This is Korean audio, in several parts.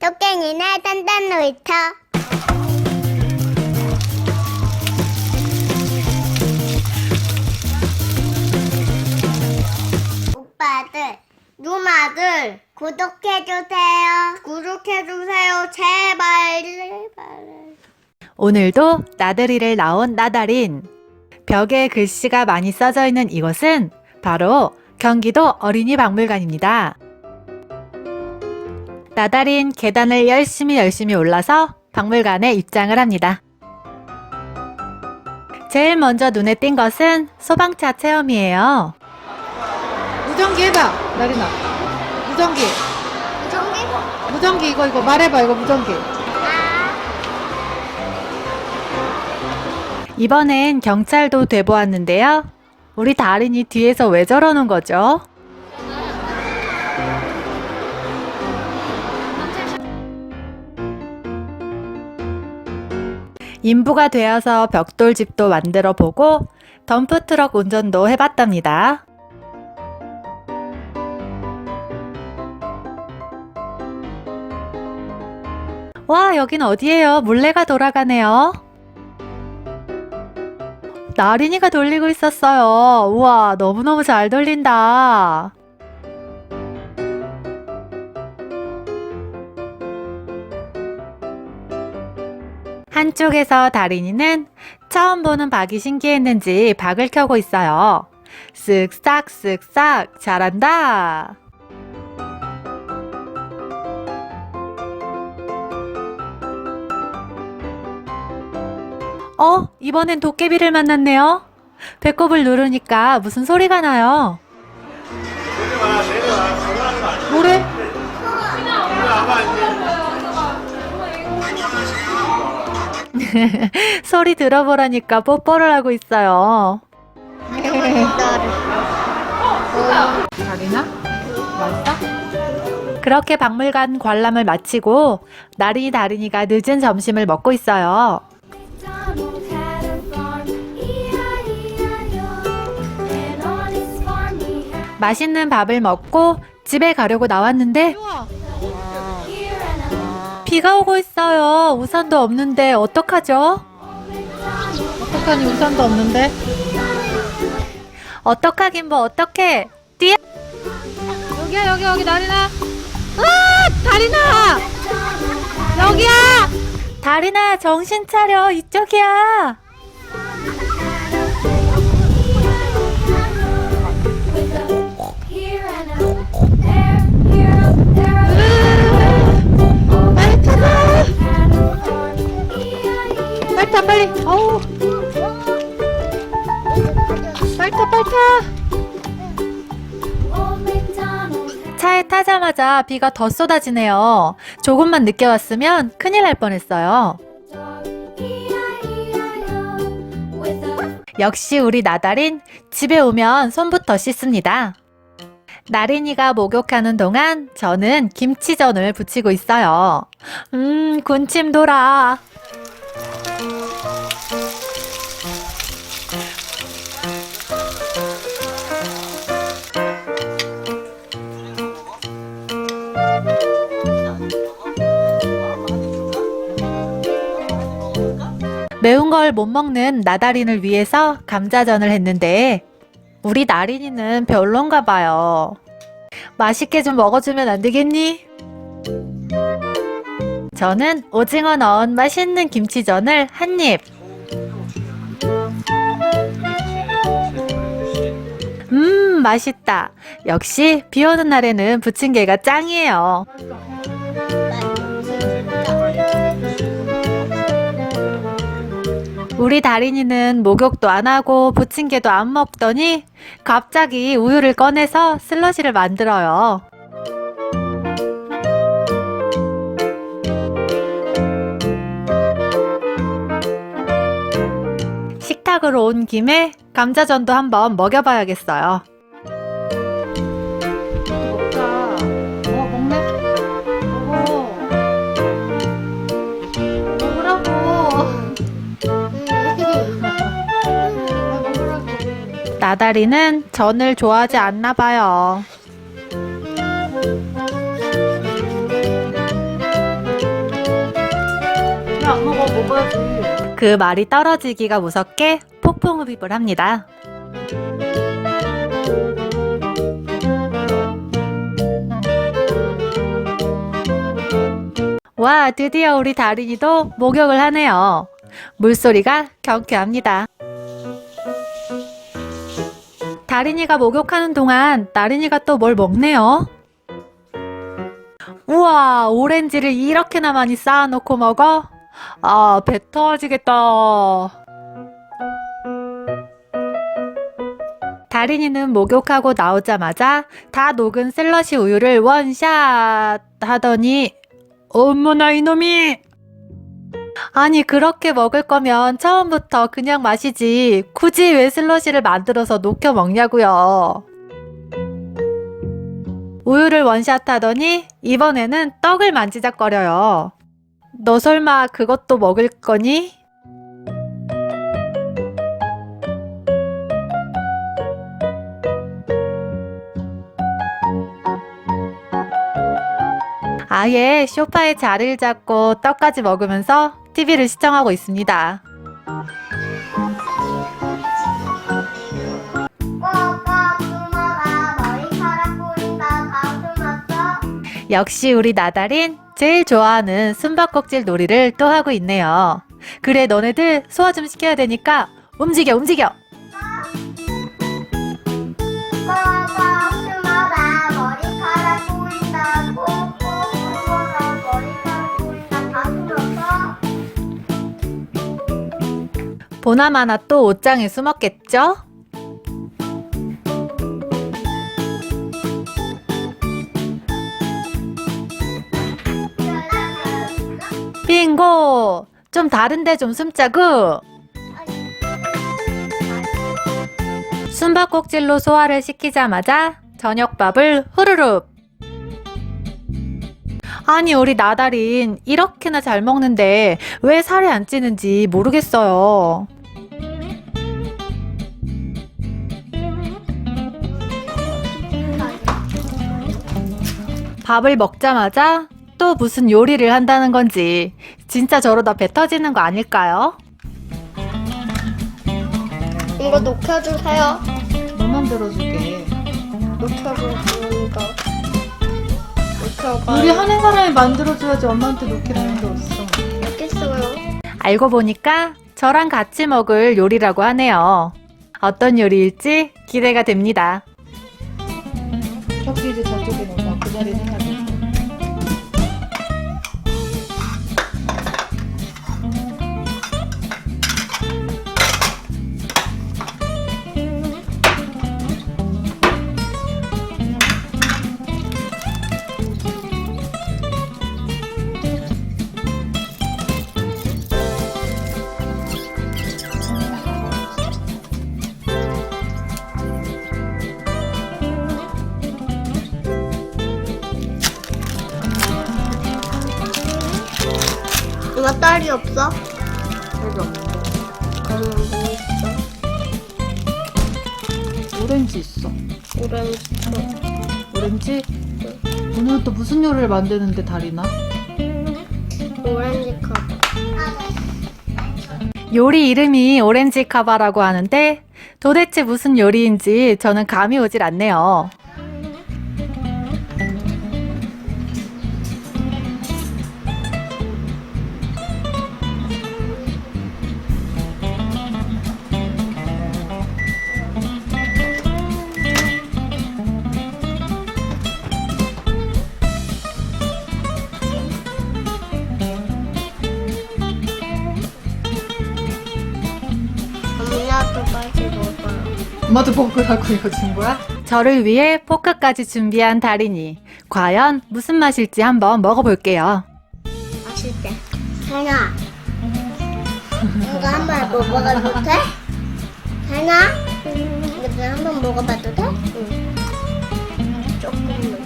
토깽이네 단단 놀이터. 오빠들, 누나들, 구독해주세요. 구독해주세요. 제발, 제발. 오늘도 나들이를 나온 나달인. 벽에 글씨가 많이 써져 있는 이곳은 바로 경기도 어린이 박물관입니다. 나달인 계단을 열심히 열심히 올라서 박물관에 입장을 합니다. 제일 먼저 눈에 띈 것은 소방차 체험이에요. 무전기 해봐, 나리나. 무전기. 종이 무전기 이거 이거 말해봐 이거 무전기. 이번엔 경찰도 돼보았는데요. 우리 다린이 뒤에서 왜 저러는 거죠? 인부가 되어서 벽돌집도 만들어 보고 덤프트럭 운전도 해봤답니다. 와, 여긴 어디예요? 물레가 돌아가네요. 나린이가 돌리고 있었어요. 우와, 너무너무 잘 돌린다. 한쪽에서 다린이는 처음 보는 박이 신기했는지 박을 켜고 있어요. 쓱싹 쓱싹 잘한다. 어, 이번엔 도깨비를 만났네요. 배꼽을 누르니까 무슨 소리가 나요? 뭐래? 소리 들어보라니까 뽀뽀를 하고 있어요. 나리나? 맛있어? 그렇게 박물관 관람을 마치고 나린이 다린이가 늦은 점심을 먹고 있어요. MacDonald had a farm, E-I-E-I-O. And on his farm he had 맛있는 밥을 먹고 집에 가려고 나왔는데 비가 오고 있어요. 우산도 없는데 어떡하죠? 어떡하니 우산도 없는데? 어떡하긴 뭐 어떡해. 뛰어! 여기야 여기 여기 나리나. 아 다리나. 여기야. 다린아 정신 차려 이쪽이야. 빨리. 어우. 빨리 타 빨리 타. Old MacDonald had 차에 타자마자 비가 더 쏟아지네요. 조금만 늦게 왔으면 큰일 날 뻔했어요. 역시 우리 나달인 집에 오면 손부터 씻습니다. 나린이가 목욕하는 동안 저는 김치전을 부치고 있어요. 음, 군침 돌아. 매운 걸 못 먹는 나다린을 위해서 감자전을 했는데 우리 나린이는 별론가 봐요. 맛있게 좀 먹어주면 안 되겠니? 저는 오징어 넣은 맛있는 김치전을 한 입. 음, 맛있다. 역시 비 오는 날에는 부침개가 짱이에요. 우리 다린이는 목욕도 안 하고 부침개도 안 먹더니 갑자기 우유를 꺼내서 슬러시를 만들어요. 식탁으로 온 김에 감자전도 한번 먹여봐야겠어요. 나다리는 전을 좋아하지 않나 봐요. 안 먹어 먹어야지. 그 말이 떨어지기가 무섭게 폭풍흡입을 합니다. 와, 드디어 우리 다린이도 목욕을 하네요. 물소리가 경쾌합니다. 다린이가 목욕하는 동안 나린이가 또 뭘 먹네요. 우와, 오렌지를 이렇게나 많이 쌓아놓고 먹어? 아, 배 터지겠다. 다린이는 목욕하고 나오자마자 다 녹은 샐러시 우유를 원샷 하더니 어머나 이놈이 아니 그렇게 먹을 거면 처음부터 그냥 마시지 굳이 왜 슬러시를 만들어서 녹여 먹냐고요. 우유를 원샷 하더니 이번에는 떡을 만지작거려요. 너 설마 그것도 먹을 거니? 아예 소파에 자리를 잡고 떡까지 먹으면서 TV를 시청하고 있습니다. 역시 우리 나달인 제일 좋아하는 숨바꼭질 놀이를 또 하고 있네요. 그래 너네들 소화 좀 시켜야 되니까 움직여 움직여. 보나마나 또 옷장에 숨었겠죠? 빙고! 좀 다른데 좀 숨자구! 숨바꼭질로 소화를 시키자마자 저녁밥을 후루룩! 아니, 우리 나달인 이렇게나 잘 먹는데 왜 살이 안 찌는지 모르겠어요. 밥을 먹자마자 또 무슨 요리를 한다는 건지 진짜 저러다 배 터지는 거 아닐까요? 이거 녹여주세요 너만 들어줄게. 녹여봐 우리 하는 사람이 만들어줘야지 엄마한테 놓기라는 게 어딨어. 알겠어요 알고 보니까 저랑 같이 먹을 요리라고 하네요. 어떤 요리일지 기대가 됩니다. 저기 이제 저쪽에 넣어 봐. 엄마 딸이 없어? 여기 없는데. 그러면 뭐 있어? 오렌지 있어. 오렌지 오렌지? 오늘 또 무슨 요리를 만드는데 다리나? 오렌지 컵 요리 이름이 오렌지 카바라고 하는데 도대체 무슨 요리인지 저는 감이 오질 않네요. 엄마도 먹으라고 이거 준 거야? 저를 위해 포크까지 준비한 달인이 과연 무슨 맛일지 한번 먹어볼게요. 맛있대 하나 이거 한번 먹어봐도 돼? 하나 이거 한번 먹어봐도 돼? 응 조금만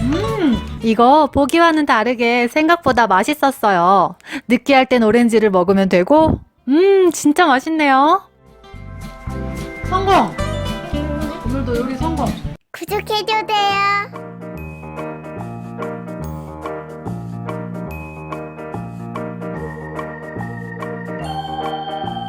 음, 이거 보기와는 다르게 생각보다 맛있었어요. 느끼할 땐 오렌지를 먹으면 되고, 음, 진짜 맛있네요. 성공! 오늘도 요리 성공! 구독해줘세요